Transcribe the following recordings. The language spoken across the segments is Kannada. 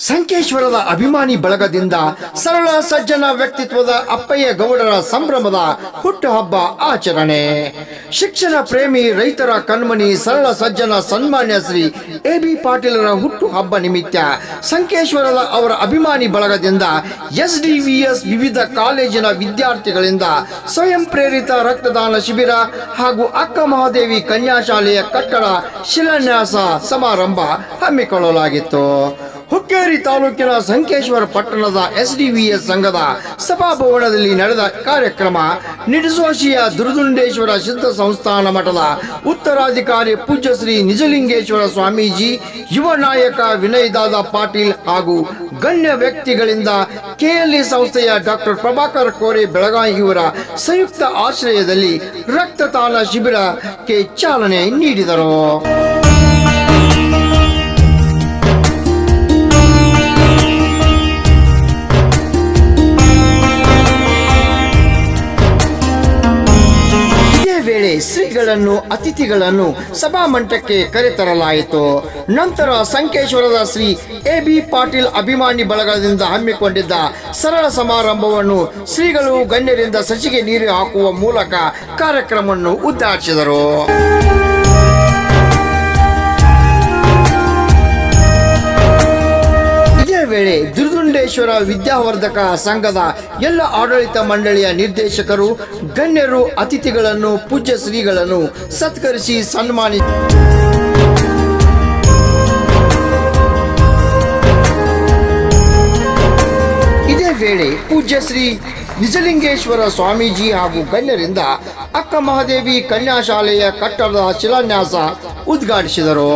ಸಂಕೇಶ್ವರದ ಅಭಿಮಾನಿ ಬಳಗದಿಂದ ಸರಳ ಸಜ್ಜನ ವ್ಯಕ್ತಿತ್ವದ ಅಪ್ಪಯ್ಯ ಗೌಡರ ಸಂಭ್ರಮದ ಹುಟ್ಟುಹಬ್ಬ ಆಚರಣೆ. ಶಿಕ್ಷಣ ಪ್ರೇಮಿ ರೈತರ ಕಣ್ಮಣಿ ಸರಳ ಸಜ್ಜನ ಸನ್ಮಾನ್ಯ ಶ್ರೀ ಎ ಬಿ ಪಾಟೀಲರ ಹುಟ್ಟುಹಬ್ಬ ನಿಮಿತ್ತ ಸಂಕೇಶ್ವರದ ಅವರ ಅಭಿಮಾನಿ ಬಳಗದಿಂದ ಎಸ್ ವಿವಿಧ ಕಾಲೇಜಿನ ವಿದ್ಯಾರ್ಥಿಗಳಿಂದ ಸ್ವಯಂ ಪ್ರೇರಿತ ರಕ್ತದಾನ ಶಿಬಿರ ಹಾಗೂ ಅಕ್ಕ ಮಹಾದೇವಿ ಕನ್ಯಾಶಾಲೆಯ ಕಟ್ಟಡ ಶಿಲಾನ್ಯಾಸ ಸಮಾರಂಭ ಹಮ್ಮಿಕೊಳ್ಳಲಾಗಿತ್ತು. ಹುಕ್ಕೇರಿ ತಾಲೂಕಿನ ಸಂಕೇಶ್ವರ ಪಟ್ಟಣದ ಎಸ್ಡಿವಿಎಸ್ ಸಂಘದ ಸಭಾಭವನದಲ್ಲಿ ನಡೆದ ಕಾರ್ಯಕ್ರಮ ನಿಡಸೋಶಿಯ ದುರ್ದುಂಡೇಶ್ವರ ಸಿದ್ಧ ಸಂಸ್ಥಾನ ಮಠದ ಉತ್ತರಾಧಿಕಾರಿ ಪೂಜ್ಯ ಶ್ರೀ ನಿಜಲಿಂಗೇಶ್ವರ ಸ್ವಾಮೀಜಿ, ಯುವ ನಾಯಕ ವಿನಯ್ ದಾದಾ ಪಾಟೀಲ್ ಹಾಗೂ ಗಣ್ಯ ವ್ಯಕ್ತಿಗಳಿಂದ ಕೆಎಲ್ಇ ಸಂಸ್ಥೆಯ ಡಾಕ್ಟರ್ ಪ್ರಭಾಕರ್ ಕೋರೆ ಬೆಳಗಾವಿ ಇವರ ಸಂಯುಕ್ತ ಆಶ್ರಯದಲ್ಲಿ ರಕ್ತದಾನ ಶಿಬಿರಕ್ಕೆ ಚಾಲನೆ ನೀಡಿದರು. ಶ್ರೀಗಳನ್ನು ಅತಿಥಿಗಳನ್ನು ಸಭಾಮಂಟಕ್ಕೆ ಕರೆತರಲಾಯಿತು. ನಂತರ ಸಂಕೇಶ್ವರದ ಶ್ರೀ ಎ ಬಿ ಪಾಟೀಲ್ ಅಭಿಮಾನಿ ಬಳಗದಿಂದ ಹಮ್ಮಿಕೊಂಡಿದ್ದ ಸರಳ ಸಮಾರಂಭವನ್ನು ಶ್ರೀಗಳು ಗಣ್ಯರಿಂದ ಸಸಿಗೆ ನೀರು ಹಾಕುವ ಮೂಲಕ ಕಾರ್ಯಕ್ರಮವನ್ನು ಉದ್ಘಾಟಿಸಿದರು. ಇದೇ ವೇಳೆ ದುರ್ದುಂಡೇಶ್ವರ ವಿದ್ಯಾವರ್ಧಕ ಸಂಘದ ಎಲ್ಲ ಆಡಳಿತ ಮಂಡಳಿಯ ನಿರ್ದೇಶಕರು, ಗಣ್ಯರು, ಅತಿಥಿಗಳನ್ನು, ಪೂಜ್ಯ ಶ್ರೀಗಳನ್ನು ಸತ್ಕರಿಸಿ ಸನ್ಮಾನಿ ಇದೇ ವೇಳೆ ಪೂಜ್ಯ ಶ್ರೀ ನಿಜಲಿಂಗೇಶ್ವರ ಸ್ವಾಮೀಜಿ ಹಾಗೂ ಗಣ್ಯರಿಂದ ಅಕ್ಕ ಮಹಾದೇವಿ ಕನ್ಯಾಶಾಲೆಯ ಕಟ್ಟಡದ ಶಿಲಾನ್ಯಾಸ ಉದ್ಘಾಟಿಸಿದರು.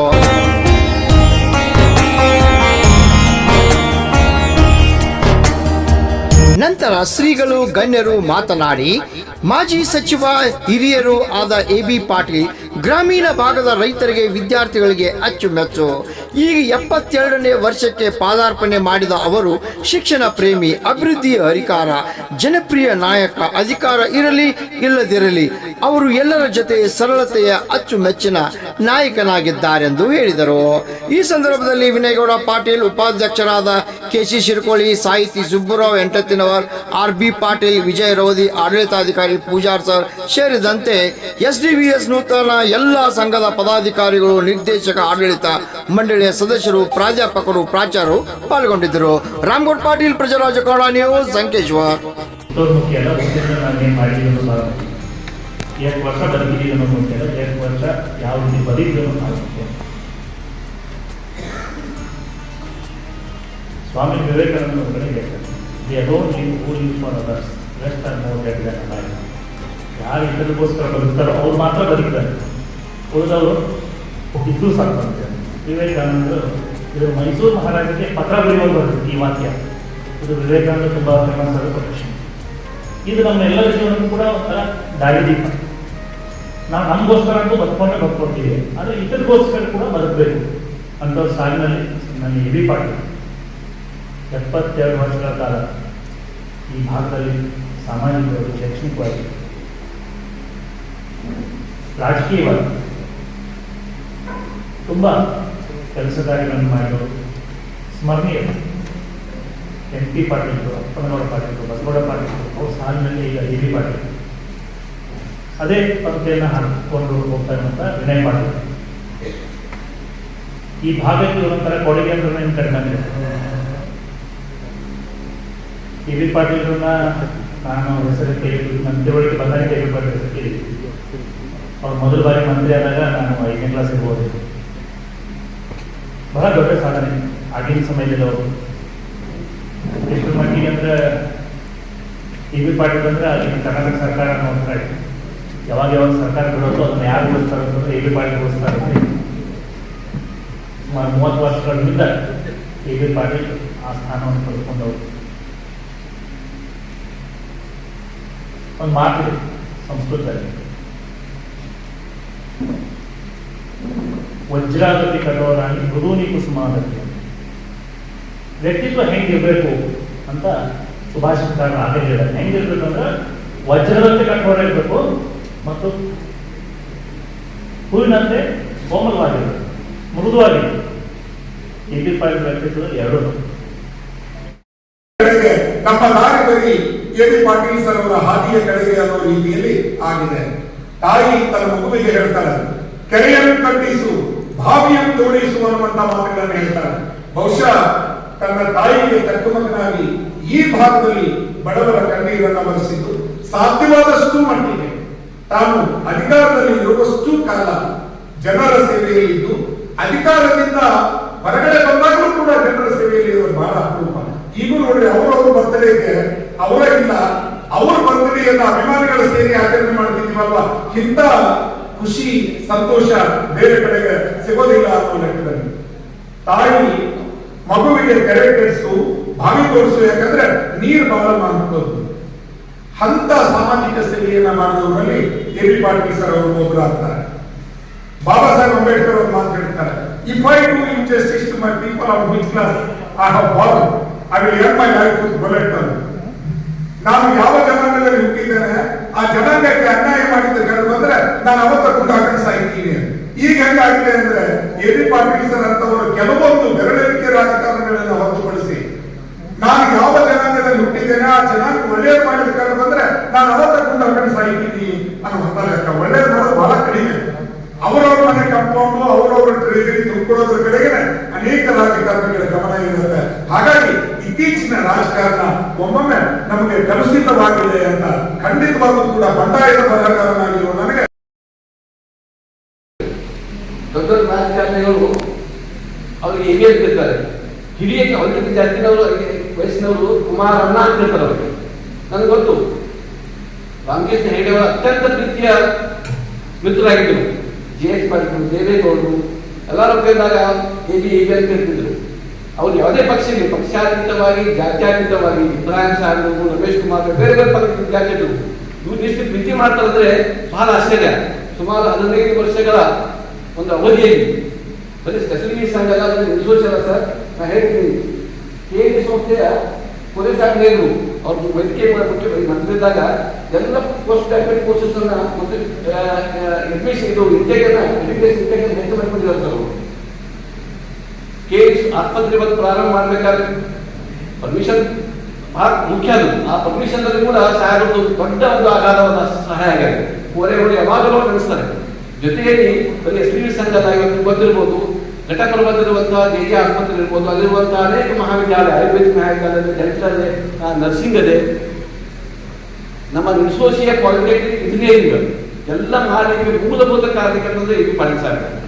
ನಂತರ ಶ್ರೀಗಳು, ಗಣ್ಯರು ಮಾತನಾಡಿ, ಮಾಜಿ ಸಚಿವ, ಹಿರಿಯರು ಆದ ಎ ಬಿ ಪಾಟೀಲ್ ಗ್ರಾಮೀಣ ಭಾಗದ ರೈತರಿಗೆ ವಿದ್ಯಾರ್ಥಿಗಳಿಗೆ ಅಚ್ಚುಮೆಚ್ಚು. ಈಗ ಎಪ್ಪತ್ತೆರಡನೇ ವರ್ಷಕ್ಕೆ ಪಾದಾರ್ಪಣೆ ಮಾಡಿದ ಅವರು, ಶಿಕ್ಷಣ ಪ್ರೇಮಿ, ಅಭಿವೃದ್ಧಿ ಹರಿಕಾರ ಜನಪ್ರಿಯ ನಾಯಕ, ಅಧಿಕಾರ ಇರಲಿ, ಇಲ್ಲದಿರಲಿ, ಅವರು ಎಲ್ಲರ ಜೊತೆ ಸರಳತೆಯ ಅಚ್ಚುಮೆಚ್ಚಿನ ನಾಯಕನಾಗಿದ್ದಾರೆಂದು ಹೇಳಿದರು. ಈ ಸಂದರ್ಭದಲ್ಲಿ ವಿನಯಗೌಡ ಪಾಟೀಲ್, ಉಪಾಧ್ಯಕ್ಷರಾದ ಕೆಸಿ ಶಿರ್ಕೋಳಿ, ಸಾಹಿತಿ ಸುಬ್ಬರಾವ್ ಎಂಟತ್ತಿನವರ್ ಆರ್ ಬಿ ಪಾಟೀಲ್, ವಿಜಯ ರೌದಿ ಆಡಳಿತಾಧಿಕಾರಿ ಪೂಜಾರ್ ಸರ್ ಸೇರಿದಂತೆ ಎಸ್ ಡಿ ವಿ ಎಸ್ ನೂತನ ಎಲ್ಲ ಸಂಘದ ಪದಾಧಿಕಾರಿಗಳು, ನಿರ್ದೇಶಕ, ಆಡಳಿತ ಮಂಡಳಿಯ ಸದಸ್ಯರು, ಪ್ರಾಧ್ಯಾಪಕರು, ಪ್ರಾಚಾರ್ಯರು ಪಾಲ್ಗೊಂಡಿದ್ದರು. ರಾಮಗೌಡ ಪಾಟೀಲ್ ಪ್ರಜಾರಾಜ ಕನ್ನಡ ನ್ಯೂಸ್, ಸಂಕೇಶ್ವರ್. ಎಷ್ಟು ವರ್ಷ ಬದುಕಿದ್ದೀವಿ ಮುಖ್ಯ ಅಲ್ಲ ವರ್ಷ ಯಾವ ರೀತಿ ಬದುಕಿದ್ರು ಮುಖ್ಯ ಸ್ವಾಮಿ ವಿವೇಕಾನಂದ ಅವರುಗಳು ಹೇಳ್ತಾರೆ. The alone live for others rest are more ಯಾರು ಇತರಗೋಸ್ಕರ ಬದುಕ್ತಾರೋ ಅವ್ರು ಮಾತ್ರ ಬದುಕ್ತಾರೆ. ಉಳಿದವರು ಇದ್ದು ಸಾಕು ವಿವೇಕಾನಂದರು ಇದು ಮೈಸೂರು ಮಹಾರಾಜರಿಗೆ ಪತ್ರ ಬರೆಯುವಾಗ ಈ ವಾಕ್ಯ. ಇದು ವಿವೇಕಾನಂದ ತುಂಬ ಫೇಮಸ್ ಆದ ಪ್ರೊಫೆಷನ್ ಇದು ನಮ್ಮ ಜೀವನಕ್ಕೂ ಕೂಡ ಒಂಥರ ದಾರಿದೀಪ ನಾವು ನಮಗೋಸ್ಕರ ಅಂತೂ ಬದುಕೊಂಡೇ ಬದುಕೊಡ್ತೀವಿ ಆದರೆ ಇತರಿಗೋಸ್ಕರ ಕೂಡ ಬದುಕಬೇಕು ಅಂತ ಸಾಲಿನಲ್ಲಿ ನನ್ನ ಎಬಿ ಪಾಠ ಎಪ್ಪತ್ತೆರಡು ವರ್ಷಗಳ ಕಾಲ ಈ ಭಾಗದಲ್ಲಿ ಸಾಮಾಜಿಕವಾಗಿ ಶೈಕ್ಷಣಿಕವಾಗಿ ರಾಜಕೀಯವಾಗಿ ತುಂಬ ಕೆಲಸ ಕಾರ್ಯಗಳನ್ನು ಮಾಡಿದರು ಸ್ಮರಣೀಯ ಎಂ ಪಿ ಪಾಟೀಲ್ರು ಅಪ್ಪನಗೌಡ ಪಾಟೀಲ್ ಬಸವಗೌಡ ಪಾಟೀಲ್ರು, ಅವ್ರ ಸಾಲಿನಲ್ಲಿ ಈಗ ಎ ಬಿ ಪಾಟೀಲ್. ಅದೇ ಪಂಕ್ತಿಯನ್ನು ಹಾಕಿಕೊಂಡು ಹೋಗ್ತಾ ಅಂತ ವಿನಯ್ ಪಾಟೀಲ್. ಈ ಭಾಗಕ್ಕೆ ಒಂಥರ ಕೊಡುಗೆ ಅಂದ್ರೆ ಏನು ಕಡಿಮೆ ಎ ಬಿ ಪಾಟೀಲ್ರನ್ನ ನಾನು ಹೆಸರು ಕೇಳಿ ಮಂತ್ರಿಗಳಿಗೆ ಬಂದಾಗ ಎ ಬಿ ಪಾಟೀಲ್ ಹೆಸರು ಅವ್ರು ಮೊದಲ ಬಾರಿ ಮಂತ್ರಿ ಆದಾಗ ನಾನು ಐದನೇ ಕ್ಲಾಸಿಗೆ ಹೋದೆ. ಬಹಳ ದೊಡ್ಡ ಸಾಧನೆ ಆಗಿನ ಸಮಯದಲ್ಲಿ ಅವರು. ಮಟ್ಟಿಗೆ ಅಂದ್ರೆ ಟಿ ವಿ ಪಾಟೀಲ್ ಅಂದ್ರೆ ಕರ್ನಾಟಕ ಸರ್ಕಾರ ನೋಡ್ತಾ ಇತ್ತು ಯಾವಾಗ ಯಾವಾಗ ಸರ್ಕಾರ ಬಿಡೋದು ಅದನ್ನ ಯಾರು ಉಳಿಸ್ತಾರೆ ಅಂತಂದ್ರೆ ಎ ಬಿ ಪಾಟೀಲ್ ಉಳಿಸ್ತಾರೆ. ಸುಮಾರು ಮೂವತ್ತು ವರ್ಷಗಳಿಂದ ಎ ಬಿ ಆ ಸ್ಥಾನವನ್ನು ಪಡೆದುಕೊಂಡವರು. ಒಂದು ಮಾತು ಸಂಸ್ಕೃತದಲ್ಲಿ. ವಜ್ರಾಗತಿ ಕಠೋರಾಣಿ ಗುರುನಿ ಕುಸುಮಾಗತಿ ವ್ಯಕ್ತಿತ್ವ ಹೆಂಗಿರಬೇಕು ಅಂತ ಸುಭಾಷಿತಕಾರರು ಆಗೇ ಹೇಳಿದ್ದಾರೆ. ಹೆಂಗಿರ್ಬೇಕಂದ್ರೆ ವಜ್ರದಂತೆ ಕಠೋರ ಇರಬೇಕು ಮತ್ತು ಹೂವಿನಂತೆ ಕೋಮಲವಾಗಿರಬೇಕು, ಮೃದುವಾಗಿರಬೇಕು. ಕೆ ಪಿ ಪಾಟೀಲ್ ವ್ಯಕ್ತಿತ್ವ ಎರಡು. ನಮ್ಮ ಬರಿ ಎ ಪಾಟೀಲ್ ಸರ್ ಅವರ ಹಾದಿಯ ಕಡೆಗೆ ಅನ್ನೋ ರೀತಿಯಲ್ಲಿ ಆಗಿದೆ. ತಾಯಿ ತನ್ನ ಮಗುವಿಗೆ ಹೇಳ್ತಾರೆ ಕೆರೆಯನ್ನು ಕಟ್ಟಿಸು, ಭಾವಿಯನ್ನು ತೋಡಿಸು ಅನ್ನುವಂತ ಮಾತುಗಳನ್ನು ಹೇಳ್ತಾರೆ ಬಹುಶಃ ತನ್ನ ತಾಯಿಗೆ ತಕ್ಕಮಗನಾಗಿ ಈ ಭಾಗದಲ್ಲಿ ಬಡವರ ಕಣ್ಣೀರನ್ನು ಬರೆಸಿದ್ದು ಸಾಧ್ಯವಾದಷ್ಟು ಮಟ್ಟಿಗೆ. ತಾನು ಅಧಿಕಾರದಲ್ಲಿ ಇರುವಷ್ಟು ಕಾಲ ಜನರ ಸೇವೆಯಲ್ಲಿದ್ದು ಅಧಿಕಾರದಿಂದ ಹೊರಗಡೆ ಬಂದಾಗಲೂ ಕೂಡ ಜನರ ಸೇವೆಯಲ್ಲಿ ಇರುವ ಬಹಳ ಅಪರೂಪ. ನೋಡಿ ಅವ್ಳವ್ನು ಅವರವ್ರ ಇದೆ. ಅವರ ಇಲ್ಲ, ಅವ್ರ ಬರ್ತಡೇಯನ್ನ ಅಭಿಮಾನಿಗಳ ಸೇರಿ ಆಚರಣೆ ಮಾಡ್ತಿದ್ದೀವಲ್ವ? ಇಂತ ಖುಷಿ, ಸಂತೋಷ ಬೇರೆ ಕಡೆಗೆ ಸಿಗೋದಿಲ್ಲ ಅನ್ನೋ ಲೆಕ್ಕದಲ್ಲಿ. ತಾಯಿ ಮಗುವಿಗೆ ಕೆರೆ ಕಟ್ಟಿಸು ಬಾವಿ ತೋರಿಸು, ಯಾಕಂದ್ರೆ ನೀರು ಬಹಳ ಮಹತ್ವದ್ದು ಅಂತ ಸಾಮಾಜಿಕ ಸೇವೆಯನ್ನ ಮಾಡಿದವರಲ್ಲಿ ಎ ಬಿ ಪಾಟೀಲ್ ಸರ್ ಅವರು ಒಬ್ಬರು ಆಗ್ತಾರೆ ಬಾಬಾ ಸಾಹೇಬ್ ಅಂಬೇಡ್ಕರ್ ಅವರು ಮಾತು ಹೇಳ್ತಾರೆ if I do injustice to my people of mid class I have ball I will earn my life with bullet ಅಂತ ನಾನು ಯಾವ ಜನಾಂಗದಲ್ಲಿ ಹುಟ್ಟಿದ್ದೇನೆ, ಆ ಜನಾಂಗಕ್ಕೆ ಅನ್ಯಾಯ ಮಾಡಿದ್ದ ಕಂಡು ಬಂದ್ರೆ ನಾನು ಅವತ್ತ ಕುಂಡ ಹಾಕೊಂಡು ಸಾಯ್ತೀನಿ ಈಗ ಹೆಂಗಾಗಿದೆ ಅಂದ್ರೆ ಎ ಬಿ ಪಾಟೀಲ್ ಅಂತವರು ಕೆಲವೊಂದು ಬೆರಳಿಕೆ ರಾಜಕಾರಣಗಳನ್ನು ಹೊರತುಪಡಿಸಿ, ನಾನು ಯಾವ ಜನಾಂಗದಲ್ಲಿ ಹುಟ್ಟಿದ್ದೇನೆ, ಆ ಜನಾಂಗ ಒಳ್ಳೇದು ಮಾಡಿದ ಕಂಡು ಬಂದ್ರೆ ನಾನು ಅವತ್ತ ಕೂಡ ಹಾಕೊಂಡು ಸಾಯ್ತೀನಿ ಅನ್ನೋ ಲೆಕ್ಕ ಒಳ್ಳೇದು ಮಾಡೋದು ಬಹಳ ಕಡಿಮೆ. ಅವರವ್ರ ಮನೆ ಕಂಪೌಂಡ್ ಅವರವ್ರ ಟ್ರೆಜರಿ ತುಂಬಿಕೊಳ್ಳೋದ್ರ ಕಡೆಗೆ ಅನೇಕ ರಾಜಕಾರಣಿಗಳ ಗಮನ ಇರುತ್ತೆ. ಹಾಗಾಗಿ ಇತ್ತೀಚಿನ ರಾಜಕಾರಣ ಒಮ್ಮೊಮ್ಮೆ ನಮಗೆ ಕಲುಷಿತವಾಗಿದೆ ಅಂತ ಖಂಡಿತವಾಗೂ ಕೂಡ ಬಂಡಾಯದ ಬರಹಗಾರನಾಗಿರುವ ನನಗೆ ದೊಡ್ಡ ದೊಡ್ಡ ರಾಜಕಾರಣಿಗಳು ಅವ್ರಿಗೆ ಹೇಗೆ ಇರ್ತಾರೆ ಹಿರಿಯ ಅವ್ರಿಗಿಂತ ಜಾಸ್ತಿನವರು, ಅವ್ರಿಗೆ ವಯಸ್ಸಿನವರು ಕುಮಾರ್ ಅಣ್ಣ ಅಂತ ಇರ್ತಾರೆ ಅವ್ರಿಗೆ. ನನಗೆ ಗೊತ್ತು. ರಾಮಕೃಷ್ಣ ಹೆಗಡೆ ಅತ್ಯಂತ ಪ್ರೀತಿಯ ಮಿತ್ರರಾಗಿದ್ದರು ಜೆ ಎಸ್ ಪಾಟೀಲ್ ದೇವೇಗೌಡರು, ಎಲ್ಲರೂ ಕೇಳಿದಾಗ ಎ ಬಿ ಎ ಬಿ ಅಂತ ಹೇಳ್ತಿದ್ರು. ಅವ್ರು ಯಾವುದೇ ಪಕ್ಷ ಇಲ್ಲ ಪಕ್ಷಾತೀತವಾಗಿ, ಜಾತ್ಯಾತೀತವಾಗಿ, ಇಬ್ರಾಹಿಂ ಸಾಹೇಬ್ ರಮೇಶ್ ಕುಮಾರ್, ಬೇರೆ ಬೇರೆ ಪಕ್ಷ ಜಾತಿಗಳು ಇವ್ರು ಎಷ್ಟು ಪ್ರೀತಿ ಮಾಡ್ತಾರೆ ಅಂದ್ರೆ ಬಹಳ ಆಶ್ಚರ್ಯ. ಸುಮಾರು ಹದಿನೈದು ವರ್ಷಗಳ ಒಂದು ಅವಧಿಯಲ್ಲಿ. ಬರೀ ಸ್ಪೆಷಲಿ ಸಂಘ ಅಲ್ಲ ಬರೀ ಸರ್, ನಾ ಹೇಳ್ತೀನಿ. ಕೆ ಎ ಸಂಸ್ಥೆಯ ಪೊಲೀಸ್ ಆಗಿದ್ರು ಅವ್ರ ವೈದ್ಯಕೀಯ ಮುಖ್ಯ ಮಂತ್ರಿದಾಗ ಎಲ್ಲ ಪೋಸ್ಟ್ ಗ್ರಾಜುಯೇಟ್ ಕೋರ್ಸಸ್ ಅನ್ನ ಮತ್ತು ಅಡ್ಮಿಷನ್ ಇದು ಇಂಟೇಕನ್ನ ಎಜುಕೇಶನ್ ಇಂಟೇಕ್ ಹೆಚ್ಚು ಮಾಡ್ಕೊಂಡಿದ್ದಾರೆ ಅವರು. ಕೆ ಆಸ್ಪತ್ರೆ ಬಂದು ಪ್ರಾರಂಭ ಮಾಡ್ಬೇಕಾದ್ರೆ ಪರ್ಮಿಷನ್ ಬಹಳ ಮುಖ್ಯ ಅದು. ಆ ಪರ್ಮಿಷನ್ ಅಲ್ಲಿ ಕೂಡ ಸಹಾಯ ದೊಡ್ಡ ಒಂದು ಅಗಾಧವಾದ ಸಹಾಯ ಆಗಿದೆ. ಕೋರೆಗಳು ಯಾವಾಗಲೂ ನಡೆಸ್ತಾರೆ. ಜೊತೆಯಲ್ಲಿ ಬರೀ ಎಸ್ ಪಿ ಸಂಘದ ಬಂದಿರ್ಬೋದು ಘಟಕರು ಬಂದಿರುವಂತಹ ಜೆ ಆಸ್ಪತ್ರೆ ಇರ್ಬೋದು, ಅಲ್ಲಿರುವಂತಹ ಅನೇಕ ಮಹಾವಿದ್ಯಾಲಯ, ಆಯುರ್ವೇದಿಕ್ ಮಹಾವಿದ್ಯಾಲಯ ಡೆಂಟಲ್ ಇದೆ ನರ್ಸಿಂಗ್ ಇದೆ. ನಮ್ಮ ನಿಸೋಸಿಯ ಕ್ವಾಲಿಟೇಟಿವ್ ಇಂಜಿನಿಯರಿಂಗ್ ಎಲ್ಲ ಮಾಡಲಿಕ್ಕೆ ಮೂಲಭೂತ ಕಾರ್ಯಕ್ರಮದಲ್ಲಿ ಇದು ಪಾಲಿಸಲಾಗಿದೆ